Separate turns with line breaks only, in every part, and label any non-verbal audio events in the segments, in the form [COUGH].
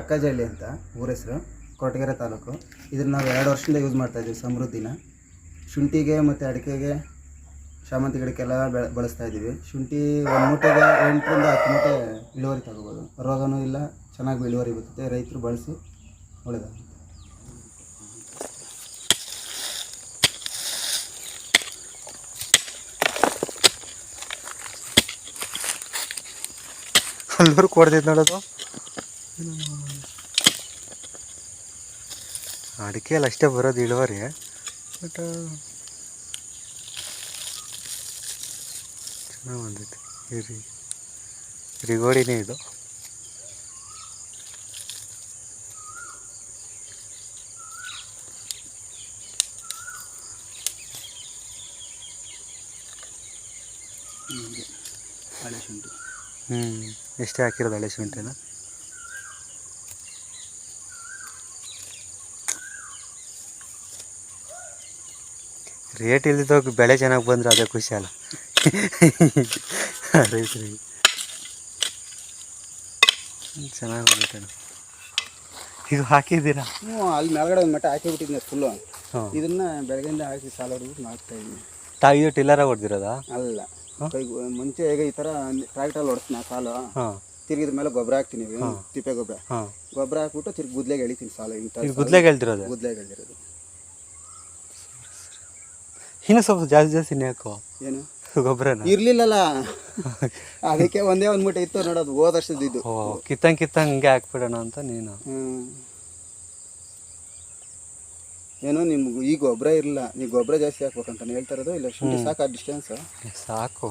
ಕಕ್ಕಜಹಳ್ಳಿ ಅಂತ ಊರ ಹೆಸರು ಕೊರಟಗೆರೆ ತಾಲೂಕು. ಇದನ್ನು ನಾವು ಎರಡು ವರ್ಷದಿಂದ ಯೂಸ್ ಮಾಡ್ತಾ ಇದ್ದೀವಿ ಸಮೃದ್ಧಿನ. ಶುಂಠಿಗೆ ಮತ್ತು ಅಡಿಕೆಗೆ, ಶಾಮಂತಿ ಗಿಡಕ್ಕೆಲ್ಲ ಬೆಳೆ, ಬಳಸ್ತಾ ಇದ್ದೀವಿ ಶುಂಠಿ ಒಂದು ಮೂಟೆಗೆ ಎಂಟರಿಂದ ಹತ್ತು ಮೂಟೆ ಇಳುವರಿ ತಗೋಬೋದು. ರೋಗನೂ ಇಲ್ಲ, ಚೆನ್ನಾಗಿ ಇಳುವರಿ ಬರ್ತದೆ. ರೈತರು ಬಳಸಿ ಒಳ್ಳೆಯದಾಗುತ್ತೆ
ಅಲ್ಲೂರು ಕೊಡ್ತೈತೆ ನೋಡೋದು? ಅಡಿಕೆಯಲ್ಲಿ ಅಷ್ಟೇ ಬರೋದು ಇಳುವರಿ. ಬಟ್ ಚೆನ್ನಾಗಿ ಬಂದೈತೆ. ಇರಿ ರಿಗೋಡಿನೇ ಇದು.
ಹೀಗೆ ಹಳೆ ಶುಂಠಿ.
ಹ್ಞೂ ಎಷ್ಟೇ ಹಾಕಿರೋದು ಹಳೆ ಶುಂಠಿನ? ರೇಟ್ ಇಲ್ದಿದ್ದಾಗ ಬೆಳೆ ಚೆನ್ನಾಗಿ ಬಂದ್ರೆ ಅದೇ ಖುಷಿ ಅಲ್ಲ. [LAUGHS] ರೈತರಿಗೆ ಚೆನ್ನಾಗಿ ಇದು ಹಾಕಿದ್ದೀರಾ?
ಹ್ಞೂ ಅಲ್ಲಿ ಮೇಲ್ಗಡೆ ಒಂದು ಮಟ್ಟ ಹಾಕಿಬಿಟ್ಟಿದ್ದೆ ಫುಲ್ಲು ಇದನ್ನ ಬೆಳಗ್ಗೆಯಿಂದ ಹಾಕಿ ಸಾಲ ಹೊಡ್ಬಿಟ್ಟು ಮಾಡ್ತಾ ಇದ್ದೀನಿ
ತಾ ಇದು ಟಿಲ್ಲರ ಹೊಡೆದಿರೋದಾ?
ಅಲ್ಲ. ಮುಂಚೆ ಈಗ ಈ ಥರ ಟ್ರ್ಯಾಕ್ಟರ್ ಹೊಡ್ತೀನಿ ಆ ಸಾಲು. ತಿರುಗಿದ ಮೇಲೆ ಗೊಬ್ಬರ ಹಾಕ್ತೀನಿ. ತಿಪ್ಪೆ ಗೊಬ್ಬರ. ಗೊಬ್ಬರ ಹಾಕ್ಬಿಟ್ಟು ತಿರ್ಗಿ ಗುದ್ಲೆಗೆ ಎಳಿತೀನಿ ಸಾಲ
ಗುದ್ಲೆಗೆ ಹೇಳ್ತಿರೋದು
ಗುದ್ಲೆಗೆ ಎಳ್ದಿರೋದು.
ಇನ್ನೂ ಸ್ವಲ್ಪ ಜಾಸ್ತಿ ಜಾಸ್ತಿ ಹಾಕು
ಏನು?
ಗೊಬ್ಬರನ
ಇರ್ಲಿಲ್ಲಲ್ಲ. ಅದಕ್ಕೆ ಒಂದೇ ಒಂದು ಮೂಟೆ ಇತ್ತು ನೋಡೋದು ಹೋದ ವರ್ಷದ್ದು ಇದು.
ಓ ಕಿತ್ತಂಗೆ ಕಿತ್ತಂಗೆ ಹಿಂಗೆ ಹಾಕ್ಬಿಡೋಣ ಅಂತ ನೀನು?
ಏನೋ ನಿಮ್ಗೆ ಈ ಗೊಬ್ಬರ ಇರಲಿಲ್ಲ. ನೀ ಗೊಬ್ಬರ ಜಾಸ್ತಿ ಹಾಕ್ಬೇಕಂತ ಹೇಳ್ತಾ ಇರೋದು ಇಲ್ಲ ಶುಂಠಿ ಸಾಕು ಆ ಡಿಸ್ಟೆನ್ಸ್
ಸಾಕು.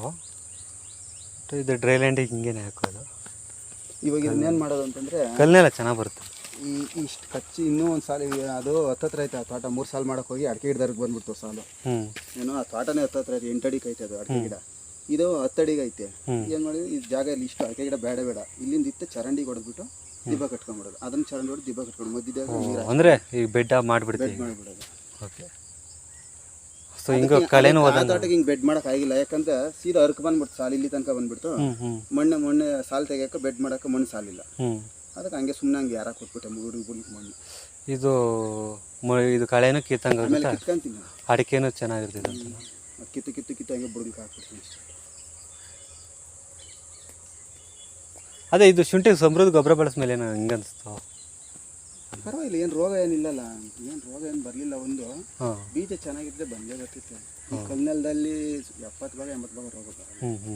ಇದು ಡ್ರೈ ಲ್ಯಾಂಡಿಗೆ ಹಿಂಗೇನೆ ಹಾಕೋದು.
ಇವಾಗ ಇದನ್ನೇನು ಮಾಡೋದು ಅಂತಂದ್ರೆ
ಕಲ್ಲೆಲ್ಲ ಚೆನ್ನಾಗಿ ಬರುತ್ತೆ.
ಈ ಇಷ್ಟು ಕಚ್ಚಿ ಇನ್ನೂ ಒಂದು ಸಾಲ ಅದು ಹತ್ತತ್ರ ಐತೆ ಆ ತೋಟ ಮೂರು ಸಾಲ ಮಾಡಕ್ಕೆ ಹೋಗಿ ಅಡಿಕೆ ಗಿಡದವ್ರಿಗೆ ಬಂದ್ಬಿಡ್ತು ಸಾಲು. ಏನೋ ಆ ತೋಟನೇ ಹತ್ತತ್ರ ಐತೆ ಎಂಟು ಅಡಿಗೆ ಐತೆ ಅದು ಅಡಿಕೆ ಗಿಡ. ಇದು ಹತ್ತಡಿಗೆ ಐತೆ. ಏನು ಮಾಡಿದ್ವಿ ಈ ಜಾಗ ಇಲ್ಲಿ ಇಷ್ಟು ಅಡಿಕೆ ಗಿಡ ಬೇಡ ಬೇಡ. ಇಲ್ಲಿಂದ ಇತ್ತು ಚರಂಡಿಗೆ ಹೊಡೆದ್ಬಿಟ್ಟು ದಿಬ್ಬ ಕಟ್ಕೊಂಡ್ಬಿಡೋದು ಅದನ್ನ ಚರಂಡಿ ಹೊಡೆದು ದಿಬ್ಬ ಕಟ್ಕೊಂಡು ಮಧ್ಯದಾಗ ನೀರು
ಅಂದರೆ ಈಗ ಬೆಡ್ ಮಾಡ್ಬಿಡ್ತೀವಿ.
ಬೆಡ್ ಮಾಡಿಬಿಡೋದು.
ಓಕೆ. ಸೊ ಹಿಂಗ ಕಳೆನೂ
ಆ ತೋಟಕ್ಕೆ ಹಿಂಗೆ ಬೆಡ್ ಮಾಡಕ್ ಆಗಿಲ್ಲ. ಯಾಕಂದ್ರೆ ಸೀದಾ ಅರ್ಕ ಬಂದ್ಬಿಡ್ತು ಸಾಲ ಇಲ್ಲಿ ತನಕ ಬಂದ್ಬಿಡ್ತು. ಮಣ್ಣು ಮಣ್ಣು ಸಾಲ್ ತೆಗಿಯಕ್ಕೆ ಬೆಡ್ ಮಾಡಕ್ಕೆ ಮಣ್ಣು ಸಾಲಿಲ್ಲ. ಅದಕ್ಕೆ ಹಂಗೆ ಸುಮ್ಮನೆ ಹಂಗೆ ಯಾರ ಕೊಟ್ಬಿಟ್ಟೆ ಮೂರು ಬುಲ್ಕ್ ಮಣ್ಣು
ಇದು ಮ- ಇದು ಕಳೆನೂ ಕಿತ್ತಂಗೆ
ಆಮೇಲೆ
ಆಗುತ್ತೆ
ಕಿತ್ಕೊಂತೀನಿ
ಅಡಿಕೆನೂ ಚೆನ್ನಾಗಿರ್ತದೆ ಅಂತ.
ಅದ್ ಕಿತ್ತು ಕಿತ್ತು ಕಿತ್ತು ಹಂಗೆ ಬುಡಕ್ಕೆ ಹಾಕ್ಬಿಡ್ತೀನಿ ಅಷ್ಟೇ.
ಅದೇ ಇದು ಶುಂಠಿ ಸಮೃದ್ಧ ಗೊಬ್ಬರ ಬಳಸ್ಮೇಲೆ ಏನು ಹಿಂಗೆ ಅನಿಸ್ತು
ಪರವಾಗಿಲ್ಲ ಏನು ರೋಗ ಏನಿಲ್ಲಲ್ಲ. ಏನು ರೋಗ ಏನು ಬರಲಿಲ್ಲ ಒಂದು.
ಹಾಂ.
ಬೀಜ ಚೆನ್ನಾಗಿದ್ರೆ ಬಂದೇ ಬರ್ತಿತ್ತು. ಈ ಕಲ್ನೆಲದಲ್ಲಿ ಎಪ್ಪತ್ತು ಭಾಗ ಎಂಬತ್ತು ಭಾಗ ರೋಗ ಬರಲ್ಲ
ಹ್ಞೂ ಹ್ಞೂ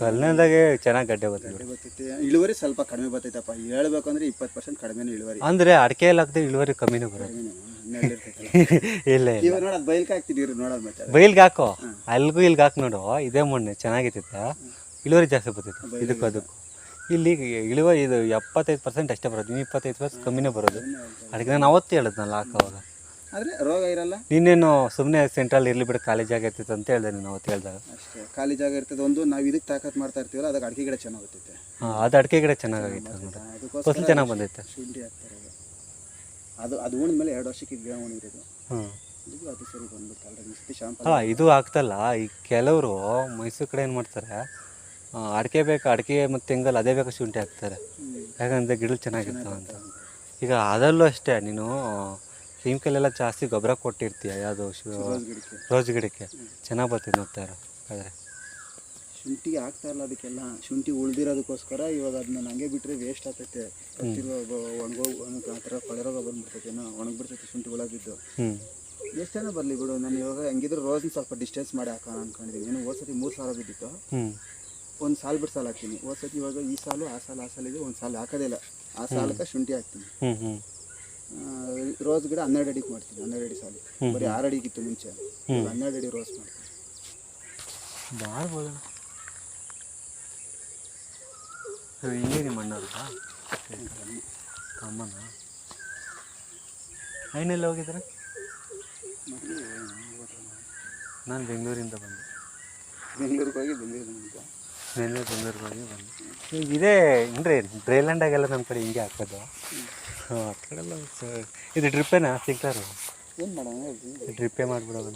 ಕಲ್ನದಾಗೆ ಚೆನ್ನಾಗಿ ಗಡ್ಡೆ ಬರ್ತದೆ
ಬರ್ತೈತೆ. ಇಳುವರಿ ಸ್ವಲ್ಪ ಕಡಿಮೆ ಬರ್ತೈತಪ್ಪ. ಹೇಳ್ಬೇಕು ಅಂದ್ರೆ ಇಪ್ಪತ್ತು ಪರ್ಸೆಂಟ್ ಕಡಿಮೆ ಇಳುವರಿ.
ಅಂದ್ರೆ ಅಡಿಕೆಯಲ್ಲಿ ಹಾಕಿದ್ರೆ ಇಳುವರಿ ಕಮ್ಮಿನೂ ಬರೋದು. [LAUGHS] ಇಲ್ಲ ಇಲ್ಲ.
ಇವಾಗ ನೋಡೋದು ಬೈಲ್ಗೆ ನೋಡೋದು ಮತ್ತೆ.
ಬೈಲ್ಗೆ ಹಾಕೋ? ಅಲ್ಗೂ ಇಲ್ಗೆ ಹಾಕಿ ನೋಡು. ಇದೇ ಮಣ್ಣು ಚೆನ್ನಾಗಿತ್ತ ಇಳುವರಿ ಜಾಸ್ತಿ ಬರ್ತೈತೆ. ಇದಕ್ಕೂ ಅದಕ್ಕೂ. ಇಲ್ಲಿ ಇಳುವರಿ ಇದು ಎಪ್ಪತ್ತೈದು ಪರ್ಸೆಂಟ್ ಅಷ್ಟೇ ಬರೋದು. ಇನ್ನು ಇಪ್ಪತ್ತೈದು ಪರ್ಸೆಂಟ್ ಕಮ್ಮಿನೇ ಬರೋದು. ಅದಕ್ಕೆ ನಾನು ಅವತ್ತು ಹೇಳಿದ್ನಲ್ಲ ಹಾಕೋವಾಗ.
ಆದ್ರೆ ರೋಗ ಇರಲ್ಲ.
ನೀನೇನು ಸುಮ್ಮನೆ ಸೆಂಟ್ರಲ್ ಇರಲಿ ಬಿಡು ಖಾಲಿ ಜಾಗ ಇರ್ತೈತೆ ಅಂತ ಹೇಳ್ದೆ ನೀನು ಅವತ್ತು ಹೇಳ್ದಾಗ.
ಅಷ್ಟೇ ಖಾಲಿ ಜಾಗ ಇರ್ತದೆ ಒಂದು ನಾವು ಇದಕ್ಕೆ ತಾಕತ್ ಮಾಡ್ತಾ ಇರ್ತೀವಲ್ಲ ಅದಕ್ಕೆ ಅಡಿಕೆ ಗಿಡ ಚೆನ್ನಾಗುತ್ತೈತೆ
ಹಾಂ ಅದು ಅಡಿಕೆ ಗಿಡ ಚೆನ್ನಾಗಾಗಿತ್ತು
ಅದಕ್ಕೋಸ್ಕರ
ಫಸಲು ಚೆನ್ನಾಗಿ ಬಂದೈತೆ.
ಶುಂಠಿ ಹಾಕ್ತಾರೆ ಅದು. ಅದು ಉಣ್ಮೇಲೆ ಎರಡು ವರ್ಷಕ್ಕೆ ಗಿಡ ಉಣಿರೋದು
ಹ್ಞೂ
ಇದು ಅದು ಸರಿ ಬಂದ್ಬಿಟ್ಟು ಆಲ್ರೆಡಿ ಸತಿ ಶಾಂಪಲ್
ಅಲ್ಲ ಇದು ಆಗ್ತಲ್ಲ ಈ ಕೆಲವರು ಮೈಸೂರು ಕಡೆ ಏನು ಮಾಡ್ತಾರೆ ಆ, ಅಡಿಕೆ ಬೇಕು ಅಡಿಕೆ ಮತ್ತು ತೆಂಗಲ್ ಅದೇ ಬೇಕು ಶುಂಠಿ ಹಾಕ್ತಾರೆ. ಯಾಕಂದರೆ ಗಿಡ ಚೆನ್ನಾಗಿರ್ತಾವಂತ ಈಗ ಅದರಲ್ಲೂ ಅಷ್ಟೇ ನೀನು ಕೆಮಿಕಲ್ ಕೈಲೆಲ್ಲ ಜಾಸ್ತಿ ಗೊಬ್ಬರ ಕೊಟ್ಟಿರ್ತೀಯ? ಯಾವುದು ರೋಜ್
ಗಿಡಕ್ಕೆ
ರೋಸ್ ಗಿಡಕ್ಕೆ ಚೆನ್ನಾಗಿ ಬರ್ತೈತೆ ನೋಡ್ತಾ ಇರೋ ಶುಂಠಿ
ಶುಂಠಿಗೆ ಆಗ್ತಾ ಇಲ್ಲ ಅದಕ್ಕೆಲ್ಲ. ಶುಂಠಿ ಉಳ್ದಿರೋದಕ್ಕೋಸ್ಕರ ಇವಾಗ ಅದನ್ನ ಹಂಗೆ ಬಿಟ್ಟರೆ ವೇಸ್ಟ್ ಆಗ್ತೈತೆ. ಒಣಗೋ ಆ ಥರ ಕೊಳೆರೋಗ ಬಂದ್ಬಿಡ್ತೈತೆ ಒಣಗ್ಬಿಡ್ತೈತೆ ಶುಂಠಿ
ಒಳಗಿದ್ದು
ಎಷ್ಟು ಜನ ಬರಲಿ ಬಿಡು ನಾನು ಇವಾಗ ಹೆಂಗಿದ್ರು ರೋಸ್ನ ಸ್ವಲ್ಪ ಡಿಸ್ಟೆನ್ಸ್ ಮಾಡಿ ಹಾಕೋಣ ಅನ್ಕೊಂಡಿದ್ದೀನಿ ಏನು ಹೋದ್ಸತಿ ಮೂರು ಸಾವಿರ ಬಿದ್ದಿತ್ತು. ಒಂದ್ ಸಾಲು ಬಿಟ್ಟು ಸಾಲು ಹಾಕ್ತೀನಿ. ಹೋದ್ಸತಿ ಇವಾಗ ಈ ಸಾಲು ಆ ಸಾಲು ಆ ಸಾಲಿಗೆ ಒಂದು ಸಾಲು ಹಾಕೋದೇ ಇಲ್ಲ. ಆ ಸಾಲಕ್ಕೆ ಶುಂಠಿ ಹಾಕ್ತೀನಿ. ರೋಸ್ ಗಿಡ ಹನ್ನೆರಡು ಅಡಿಗೆ ಮಾಡ್ತೀನಿ ಹನ್ನೆರಡು ಅಡಿ ಸಾಲಿ. ಬರೀ ಆರು ಅಡಿಗಿತ್ತು ಮುಂಚೆ. ಹನ್ನೆರಡು ಅಡಿ ರೋಸ್ ಮಾಡ್ತೀನಿ.
ಮಾಡ್ಬೋದು ನಿಮ್ಮ ಅಣ್ಣವ್ರದಾ ಅಮ್ಮನ ಐನೆಲ್ಲ ಹೋಗಿದ್ರೆ ನಾನು ಬೆಂಗಳೂರಿಂದ ಬಂದೆ.
ಬೆಂಗಳೂರಿಗೆ ಹೋಗಿ ಬೆಂಗಳೂರಿಗೆ
ನೆನ್ನೆ ಸುಂದರವಾಗಿ ಬಂದು. ಈಗ ಇದೇ ಅಂದರೆ ಡ್ರೈಲ್ಯಾಂಡಾಗೆಲ್ಲ ನಮ್ಮ ಕಡೆ ಹಿಂಗೆ ಹಾಕೋದು. ಹಾಂ ಆ ಕಡೆಲ್ಲ ಎಲ್ಲ ಇದು ಡ್ರಿಪ್ಪೇನಾ ಸಿಗ್ತಾರು
ಏನು ಮಾಡೋಣ ಟ್ರಿಪ್ಪೇ
ಡ್ರಿಪ್ಪೇ ಮಾಡಿಬಿಡೋದು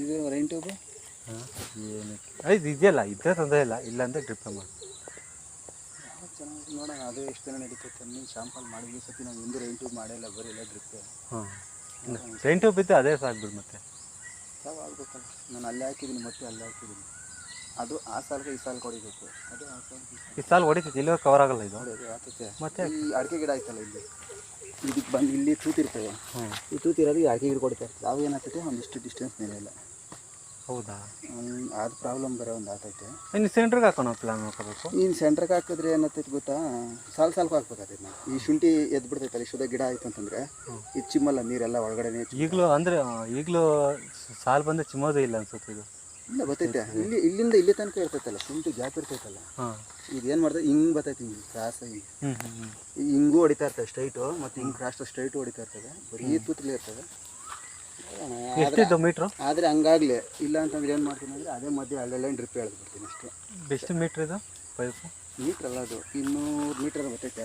ಇದು ರೈನ್ ಟ್ಯೂಬ್
ಹಾಂ. ಏನಕ್ಕೆ ಇದು ಇದೆಯಲ್ಲ ಇದ್ದರೆ ತೊಂದರೆ ಇಲ್ಲ ಇಲ್ಲಾಂದರೆ ಡ್ರಿಪ್ಪೇ ಮಾಡಿ.
ನೋಡೋಣ ಅದು ಎಷ್ಟು ದಿನ ನಡೀತೈತೆ ನೀನು ಶಾಂಪಲ್ ಮಾಡಿ ಈ ಸತಿ ನಾವು ಹಿಂದೆ ರೈನ್ ಟ್ಯೂಬ್ ಮಾಡಿಲ್ಲ ಬರೀ ಇಲ್ಲ ಡ್ರಿಪ್ಪೇ
ಹಾಂ. ರೈನ್ ಟ್ಯೂಬ್ ಇದ್ದು ಅದೇ ಸಾಕ್ಬಿಡು ಮತ್ತೆ.
ಯಾವ ಆಗ್ಬೇಕಲ್ಲ ನಾನು ಅಲ್ಲೇ ಹಾಕಿದ್ದೀನಿ ಮತ್ತೆ ಅಲ್ಲೇ ಹಾಕಿದ್ದೀನಿ ಅದು ಆ ಸಾಲಿಗೆ ಈ ಸಾಲ್ ಹೊಡಿಬೇಕು. ಅದು ಆ ಸಾಲಿಗೆ ಈ ಸಾಲ್
ಈ ಸಾಲ ಹೊಡಿತೈತಿ ಕವರ್ ಆಗಲ್ಲ ಇದು? ಮತ್ತೆ?
ಈ ಅಡಿಕೆ ಗಿಡ ಆಯ್ತಲ್ಲ ಇಲ್ಲಿ? ಇದಕ್ಕೆ ಬಂದು ಇಲ್ಲಿ ತೂತಿರ್ತವೆ ಈ ತೂತಿರೋದು ಈ ಅಡಿಕೆ ಗಿಡ ಕೊಡ್ತಾರೆ ನಾವು ಏನಾಗ್ತೈತೆ? ಒಂದಿಷ್ಟು ಡಿಸ್ಟೆನ್ಸ್ ಇಲ್ಲ
ಹೌದಾ?
ಅದು ಪ್ರಾಬ್ಲಮ್ ಬೇರೆ ಒಂದು ಆಗ್ತೈತೆ
ಇನ್ನು ಸೆಂಟ್ರಿಗೆ ಹಾಕೋಣ ಪ್ಲಾನ್ ಮಾಡ್ಕೋಬೇಕು
ಇನ್ನು ಸೆಂಟ್ರಿಗೆ ಹಾಕಿದ್ರೆ ಏನಾಗ್ತೈತೆ ಗೊತ್ತಾ? ಸಾಲು ಸಾಲ್ಕು ಹಾಕ್ಬೇಕಾಗ್ತೈತೆ ನಾವು ಈ ಶುಂಠಿ ಎದ್ದು ಬಿಡ್ತೈತಲ್ಲ ಶುದ್ಧ ಗಿಡ ಆಯ್ತು ಅಂತಂದ್ರೆ ಇದು ಚಿಮ್ಮಲ್ಲ ನೀರೆಲ್ಲ ಒಳಗಡೆ ಚಿಮ್ಮ-
ಈಗಲೂ ಅಂದರೆ ಈಗಲೂ ಸಾಲು ಬಂದು ಚಿಮ್ಮೋದೇ ಇಲ್ಲ ಅನ್ಸುತ್ತೆ ಇದು.
ಇಲ್ಲ ಬರ್ತೈತೆ. ಇಲ್ಲಿ ಇಲ್ಲಿಂದ ಇಲ್ಲಿ ತನಕ ಇರ್ತೈತಲ್ಲ ಸುಂಟು ಗ್ಯಾಪ್ ಇರ್ತೈತಲ್ಲ.
ಹಾಂ.
ಇದೇನು ಮಾಡ್ತೈತೆ? ಹಿಂಗೆ ಬರ್ತೈತೆ ಹಿಂಗೆ ಕ್ರಾಸ್ ಹಿಂಗೆ ಹಿಂಗೂ ಹೊಡಿತಾ ಇರ್ತದೆ ಸ್ಟ್ರೈಟು ಮತ್ತು ಹಿಂಗೆ ಕ್ರಾಸ್ ಸ್ಟ್ರೈಟ್ ಹೊಡಿತಾ ಇರ್ತದೆ. ಬರೀ ತೂತ್ಲಿ ಇರ್ತದೆ.
ಎಷ್ಟಿದ್ದು ಮೀಟ್ರು
ಆದರೆ ಹಂಗಾಗ್ಲಿ ಇಲ್ಲ ಅಂತಂದ್ರೆ ಏನು ಮಾಡ್ತೀನಿ ಅಂದರೆ ಅದೇ ಮಧ್ಯೆ ಅಲ್ಲೆಲ್ಲ ಡ್ರಿಪ್ ಎಳೆದು ಬಿಡ್ತೀನಿ ಅಷ್ಟೇ.
ಎಷ್ಟು ಮೀಟ್ರ್ ಇದು? ಪೈಪು
ಮೀಟ್ರ್ ಅಲ್ಲ ಅದು. ಇನ್ನೂರು ಮೀಟ್ರ್ ಬರ್ತೈತೆ.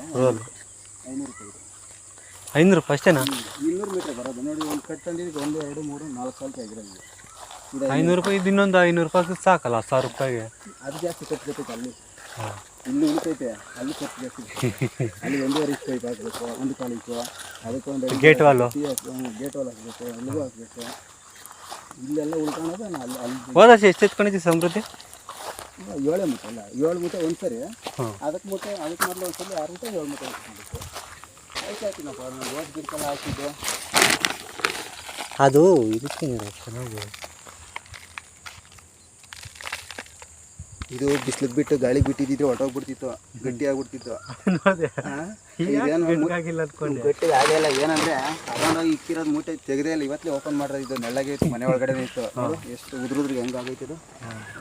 ಐನೂರು ರೂಪಾಯಿ ಇದೆ.
ಐನೂರು ರೂಪಾಯಿ ಅಷ್ಟೇನಾ?
ಇನ್ನೂರು ಮೀಟ್ರ್ ಬರೋದು. ನೋಡಿ ಒಂದು ಕಟ್ ತಂದಿದ್ದು ಒಂದು ಎರಡು ಮೂರು ನಾಲ್ಕು ಸಾವಿರ ರೂಪಾಯಿ ಆಗಿರೋದು. ಇದು
ಐನೂರು ರೂಪಾಯಿ ಇನ್ನೊಂದು ಐನೂರು ರೂಪಾಯಿ ಸಾಕಲ್ಲ ಸಾವಿರ ರೂಪಾಯಿಗೆ.
ಅದು ಜಾಸ್ತಿ ಖರ್ಚು ಬರ್ತೈತೆ ಅಲ್ಲಿ. ಇಲ್ಲಿ ಉಳಿತೈತೆ ಅಲ್ಲಿ ಖರ್ಚು ಜಾಸ್ತಿ ಅಲ್ಲಿ ಒಂದೂವರೆ ಇಷ್ಟು ಪೈಪ್ ಹಾಕಬೇಕು ಒಂದು ಕಾಲಿತ್ತು ಅದಕ್ಕೆ ಒಂದು
ಗೇಟ್ ವಾಲ್
ಗೇಟ್ ವಾಲ್ ಹಾಕಬೇಕು ಅಲ್ಲಿಗೂ ಹಾಕಬೇಕು ಇಲ್ಲೆಲ್ಲ ಉಳ್ಕೊಳೋದು ಅಲ್ಲಿ ಅಲ್ಲಿ
ಹೋದ ಎಷ್ಟು ಎತ್ಕೊಂಡಿದ್ದಿ ಸಮೃದ್ಧಿ?
ಏಳೇ ಮೂಟೆ ಅಲ್ಲ. ಏಳು ಮೂಟೆ ಒಂದು ಸರಿ ಅದಕ್ಕೆ ಮೂಟೆ ಅದಕ್ಕೆ ಮೊದಲು ಒಂದು ಸಲ ಆರು ಮೂಟೆ ಏಳು ಮೂಟೆ ಹಾಕ್ಕೊಂಡಿತ್ತು ಆಯ್ತು ಆಯ್ತಿನಪ್ಪ ಓಟ್ ಗಿಡಕ್ಕೆಲ್ಲ ಹಾಕಿದ್ದೆ.
ಅದು ಇದಕ್ಕೆ ಚೆನ್ನಾಗಿ
ಇದು ಬಿಸಿಲಿಗೆ ಬಿಟ್ಟು ಗಾಳಿ ಬಿಟ್ಟಿದ್ರೆ ಹೊಟ್ಟೋಗ್ಬಿಡ್ತಿತ್ತು ಗಟ್ಟಿ ಆಗ್ಬಿಡ್ತಿತ್ತು. ಗಟ್ಟಿ ಆಗಲ್ಲ ಏನಂದ್ರೆ ತಗೊಂಡೋಗಿ ಇಕ್ಕಿರೋದು ಮೂಟೆ ತೆಗೆದೇ ಇಲ್ಲ ಇವತ್ತೇ ಓಪನ್ ಮಾಡೋದು ಇದು ನೆಳ್ಳಗೆ ಇತ್ತು ಮನೆ ಒಳಗಡೆ ಇತ್ತು. ಎಷ್ಟು ಉದುರುದ್ರಿಗೆ ಹೆಂಗೆ ಆಗೈತೆ ಇದು?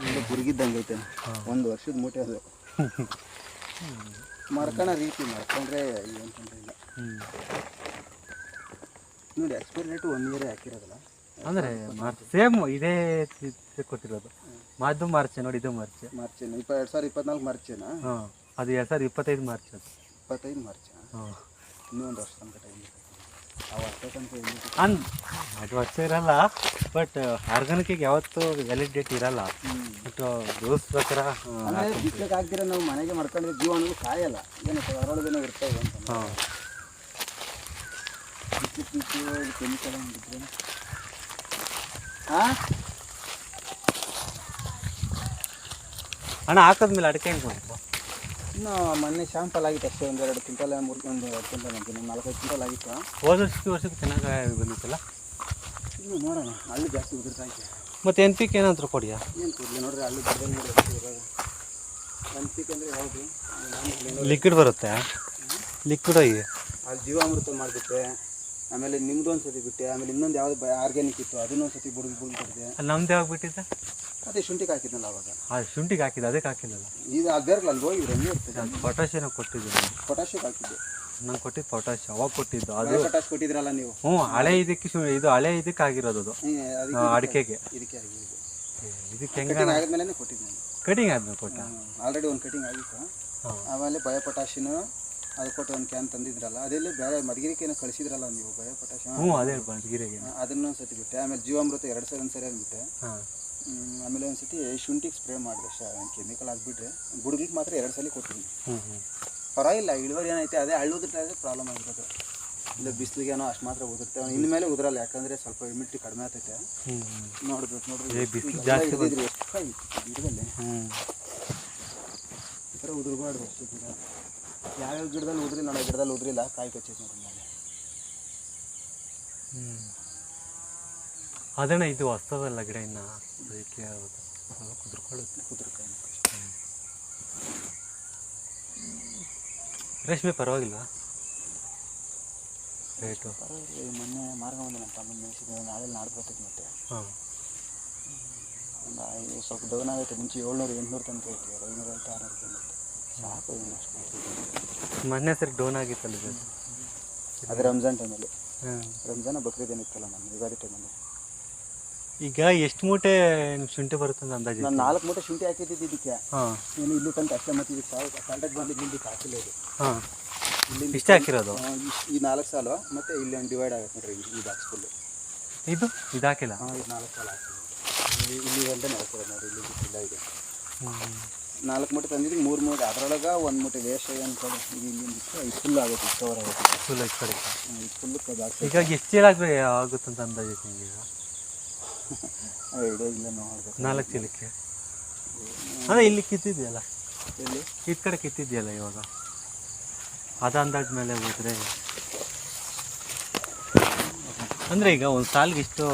ಒಂದು ಬುರುಗಿದ್ದಂಗೆ ಐತೆ. ಒಂದು ವರ್ಷದ ಮೂಟೆ ಅದು. ಮರ್ಕಣ ರೀತಿ ಮರ್ಕೊಂಡ್ರೆ ಏನು ತೊಂದ್ರೆ ಇಲ್ಲ. ನೋಡಿ ಎಕ್ಸ್ಪೈರಿ ಡೇಟು ಒನ್ ಇಯರೇ ಹಾಕಿರೋದಲ್ಲ.
ಅಂದರೆ ಮಾರ್ಚ್ ಸೇಮ್ ಇದೇ ಕೊಟ್ಟಿರೋದು ಅದು ಮಾರ್ಚ್ ನೋಡಿ ಇದು ಮಾರ್ಚ್.
ಮಾರ್ಚ್ ಇಪ್ಪ ಎರಡು ಸಾವಿರದ ಇಪ್ಪತ್ನಾಲ್ಕು ಮಾರ್ಚೇನಾ?
ಹಾಂ ಅದು ಎರಡು ಸಾವಿರದ ಇಪ್ಪತ್ತೈದು ಮಾರ್ಚ್ ಅದು.
ಇಪ್ಪತ್ತೈದು ಮಾರ್ಚ್?
ಹಾಂ.
ಇನ್ನೂ ಒಂದು ವರ್ಷ ತನಕ ಟೈಮ್
ಅನ್ ಅದು ವರ್ಷ ಇರಲ್ಲ ಬಟ್ ಆರ್ಗಾನಿಕಿಗೆ ಯಾವತ್ತೂ ವ್ಯಾಲಿಡ್ ಡೇಟ್ ಇರಲ್ಲ. ಬಟ್ ರೂಲ್ಸ್ ಪ್ರಕಾರ
ಹಾಕ್ದಿರ ನಾವು ಮನೆಗೆ ಮಾಡ್ಕೊಂಡ್ರೆ ಜೀವನಗಳು ಕಾಯಲ್ಲ. ಏನಪ್ಪ ಅದರೊಳಗೇನೋ ಇರ್ತವೆ ಅಂತ.
ಹಾಂ.
ಕೆಮಿಕಲ್
ಅಣ್ಣ ಹಾಕಿದ್ಮೇಲೆ ಅಡಿಕೆ ಹೆಂಗೆ
ಇನ್ನು ಮೊನ್ನೆ ಶಾಂಪಲ್ ಆಗಿತ್ತು ಅಷ್ಟೇ ಒಂದು ಎರಡು ಕ್ವಿಂಟಲ್ ಮೂರು ಒಂದು ಎರಡು ಕ್ವಿಂಟಲ್ ಅಂತೀನಿ ನಾಲ್ಕೈದು ಕ್ವಿಂಟಲ್ ಆಗಿತ್ತು?
ಹೋದ ವರ್ಷಕ್ಕೆ ವರ್ಷಕ್ಕೆ ಚೆನ್ನಾಗಿ ಬಂದಿತ್ತಲ್ಲ?
ಇನ್ನು ನೋಡೋಣ ಅಲ್ಲಿ ಜಾಸ್ತಿ ಉದುರ್ತಾ
ಮತ್ತೆ ಎನ್ ಪಿ ಕೆ ಏನಾದರೂ ಕೊಡಿಯಾ?
ಏನು ಕೊಡಲಿ ನೋಡ್ರಿ ಅಲ್ಲಿ ಗಿಡದಲ್ಲಿ ನೋಡಿ ಪಿ ಅನ್ಪಿಕ್ ಅಂದರೆ ಯಾವುದು?
ಲಿಕ್ವಿಡ್ ಬರುತ್ತೆ? ಲಿಕ್ವಿಡ್ ಆಗಿ?
ಅಲ್ಲಿ ಜೀವಾಮೃತ ಮಾಡಿಬಿಟ್ಟೆ ಆಮೇಲೆ ನಿಮ್ದು ಒಂದು ಸತಿ ಬಿಟ್ಟೆ ಆಮೇಲೆ ಇನ್ನೊಂದು ಯಾವ್ದು ಆರ್ಗ್ಯಾನಿಕ್ ಇತ್ತು ಅದನ್ನೊಂದು ಒಂದು ಸತಿ ಬುಡ್ದು ಬುಡ್ದು. ಕೊಟ್ಟಿದೆ
ಅಲ್ಲಿ ನಮ್ದು ಯಾವಾಗ ಬಿಟ್ಟಿದ್ದೆ?
ಅದೇ ಶುಂಠಿ ಹಾಕಿದ್ನಲ್ಲ ಅವಾಗ.
ಆ ಶುಂಠಿಗೆ ಹಾಕಿದ್ದೆ ಅದಕ್ಕೆ ಹಾಕಿಲ್ಲಲ್ಲ?
ಇದು ಬೇರ್ಗಳು ಅಲ್ಲಿ ಹೋಗಿದ್ರೆ ಹಂಗೆ ಇರ್ತದೆ?
ಅದು ಪೊಟ್ಯಾಶಿಯನ ಕೊಟ್ಟಿದ್ದು ನಾನು.
ಪೊಟ್ಯಾಶಿಯಕ್ಕೆ ಹಾಕಿದ್ದೆ.
ನಂಗೆ ಕೊಟ್ಟಿದ್ದು ಪೊಟ್ಯಾಶ್ ಅವಾಗ ಕೊಟ್ಟಿದ್ದು ಅದು
ಪೊಟ್ಯಾಶ್ ಕೊಟ್ಟಿದ್ರಲ್ಲ ನೀವು?
ಹ್ಞೂ ಹಳೆ ಇದಕ್ಕೆ ಶು- ಇದು ಹಳೆ ಇದಕ್ಕೆ ಆಗಿರೋದು ಅದು.
ಹ್ಮ್, ಅದಕ್ಕೆ
ಆ, ಅಡಿಕೆಗೆ.
ಇದಕ್ಕೆ ಆಗಿದೆ
ಇದಕ್ಕೆ. ಹೆಂಗೆ
ಕಟಿಂಗ್ ಆಗಿದ್ಮೇಲೆ ಕೊಟ್ಟಿದ್ದೆ ನಾನು.
ಕಟಿಂಗ್ ಆದ್ಮೇಲೆ ಕೊಟ್ಟ?
ಆಲ್ರೆಡಿ ಒಂದು ಕಟಿಂಗ್ ಆಗಿತ್ತು. ಆಮೇಲೆ ಬಯೋ ಪೊಟ್ಯಾಶಿನು ಅದು ಕೊಟ್ಟು ಒಂದು ಕ್ಯಾನ್ ತಂದಿದ್ರಲ್ಲ ಅದೆಲ್ಲ ಬೇರೆ ಮಧುಗಿರಿಕೇನೋ ಕಳಿಸಿದ್ರಲ್ಲ ನೀವು ಬಯೋ ಪೊಟ್ಯಾಶ್
ಹ್ಞೂ ಅದೇ ಬಂದ್ಗಿರಿಗೆ
ಅದನ್ನು ಒಂದು ಸತಿ ಬಿಟ್ಟೆ. ಆಮೇಲೆ ಜೀವಾಮೃತ ಎರಡು ಸರಿ ಒಂದು ಸರಿ ಅಂದ್ಬಿಟ್ಟೆ ಆಮೇಲೆ ಒಂದ್ಸತಿ ಶುಂಠಿಗೆ ಸ್ಪ್ರೇ ಮಾಡಿದೆ ಶ ಕೆಮಿಕಲ್ ಹಾಕ್ಬಿಟ್ರೆ ಬುಡ್ಗಿಗೆ ಮಾತ್ರ ಎರಡು ಸಲ ಕೊಟ್ಟಿದ್ದೀನಿ. ಪರವಾಗಿಲ್ಲ ಇಳುವರಿ ಏನೈತೆ ಅದೇ ಹಳ್ಳು ಉದುರ್ತಾ ಪ್ರಾಬ್ಲಮ್ ಆಗಿರೋದು. ಇಲ್ಲ ಬಿಸಿಲಿಗೇನೋ ಅಷ್ಟು ಮಾತ್ರ ಉದುರ್ತೇವೆ ಇನ್ಮೇಲೆ ಉದುರಲ್ಲ ಯಾಕಂದ್ರೆ ಸ್ವಲ್ಪ ಇಮ್ಯುನಿಟಿ ಕಡಿಮೆ ಆಗ್ತೈತೆ ನೋಡ್ಬೇಕು ನೋಡ್ರಿ. ಗಿಡದಲ್ಲಿ ಈ ಥರ ಉದುರಬಾರ್ದು ಅಷ್ಟು ಗಿಡ ಯಾವ್ಯಾವ ಗಿಡದಲ್ಲಿ ಉದ್ರಿ ನಾನು ಗಿಡದಲ್ಲಿ ಉದ್ರಿಲ್ಲ ಕಾಯಿ ಕಚ್ಚೈತೆ ನೋಡಿ ಮೇಲೆ
ಹ್ಞೂ ಅದಣ್ಣ ಇದು ಹೊಸ್ತದಲ್ಲ ಗಿಡ ಇನ್ನು? ಅದಕ್ಕೆ ಕುದುರ್ಕೊಳ್ಳುತ್ತೆ.
ಕುದುರ್ಕಾಯಿ
ರೇಷ್ಮೆ ಪರವಾಗಿಲ್ವಾ? ರೇಟು
ಮೊನ್ನೆ ಮಾರ್ಗ ನಮ್ಮ ತಮ್ಮ ಮೇಯಿಸಿದ ನಾಳೆ ನಾಡ್ ಬರ್ತೈತೆ ಮತ್ತೆ.
ಹಾಂ.
ಒಂದು ಐದು ಸ್ವಲ್ಪ ಡೌನ್ ಆಗೈತೆ ಮುಂಚೆ ಏಳ್ನೂರು ಎಂಟುನೂರು ತನಕ ಐತೆ ಐನೂರ ಐವತ್ತು ಆರುನೂರು ತನಕ ಸಾಕು
ಮೊನ್ನೆ ಸರಿ ಡೋನ್ ಆಗಿತ್ತಲ್ಲ ಸರ್
ಅದು ರಂಜಾನ್ ಟೈಮಲ್ಲಿ.
ಹಾಂ.
ರಂಜಾನ ಬಕ್ರೀದ್ ಏನಿತ್ತಲ್ಲ ನಾನು ಯುಗಾದಿ ಟೈಮಲ್ಲಿ.
ಈಗ ಎಷ್ಟು ಮೂಟೆ ನಿಮ್ಮ ಶುಂಠಿ ಬರುತ್ತೆ ಅಂತ ಅಂದಾಜು
ನಾನು ನಾಲ್ಕು ಮೂಟೆ ಶುಂಠಿ ಹಾಕಿದ್ದಿದ್ದು ಇದಕ್ಕೆ.
ಹಾಂ.
ಏನು ಇಲ್ಲಿ ತನಕ ಅಷ್ಟೇ ಮತ್ತೆ ಇದಕ್ಕೆ ಸಾವಿರ ಕಾಂಟ್ಯಾಕ್ಟ್ ಬಂದಿದ್ದು ಇಲ್ಲಿ ಹಾಕಿಲ್ಲ ಇದು.
ಹಾಂ.
ಇಲ್ಲಿ
ಇಷ್ಟೇ ಹಾಕಿರೋದು?
ಈ ನಾಲ್ಕು ಸಾಲು ಮತ್ತೆ ಇಲ್ಲಿ ಒಂದು ಡಿವೈಡ್ ಆಗುತ್ತೆ ನೋಡ್ರಿ ಈ- ಈ ಬಾಕ್ಸ್ ಫುಲ್ಲು
ಇದು? ಇದು ಹಾಕಿಲ್ಲ?
ಹಾಂ ಇದು ನಾಲ್ಕು ಸಾಲ ಹಾಕಿಲ್ಲ. ಇಲ್ಲಿ ಇಲ್ಲಿ ಒಂದೇ ನೋಡ್ತಾರೆ ನೋಡಿ ಇಲ್ಲಿ ಇಲ್ಲ ಇದೆ. ನಾಲ್ಕು ಮೂಟೆ ತಂದಿದ್ದು ಮೂರು ಮೂಟೆ. ಅದರೊಳಗೆ ಒಂದು ಮೂಟೆ ವೇಷ ಏನು ಇದು ಫುಲ್ ಆಗುತ್ತೆ ಕವರ್ ಆಗುತ್ತೆ.
ಫುಲ್ ಈ ಕಡೆ.
ಇದು ಫುಲ್ ಕದಾಗ್ತದೆ
ಈಗ ಎಷ್ಟು ಚೀಲ ಆಗ್ಬೇಕು ಆಗುತ್ತಂತ ಅಂದಾಜು ನಿಮಗೆ ಈಗ?
ಐಡಿಯಾ ಇಲ್ಲ ನೋಡ್ಬೇಕು
ನಾಲ್ಕು ಚೀಲಕ್ಕೆ? ಅದೇ ಇಲ್ಲಿ ಕಿತ್ತಿದೆಯಲ್ಲ?
ಇಲ್ಲಿ
ಈ ಕಡೆ ಕಿತ್ತಿದೆಯಲ್ಲ ಇವಾಗ? ಅದು ಅಂದಾಜು ಮೇಲೆ ಹೋದರೆ. ಅಂದರೆ ಈಗ ಒಂದು ಸಾಲಿಗೆ ಇಷ್ಟು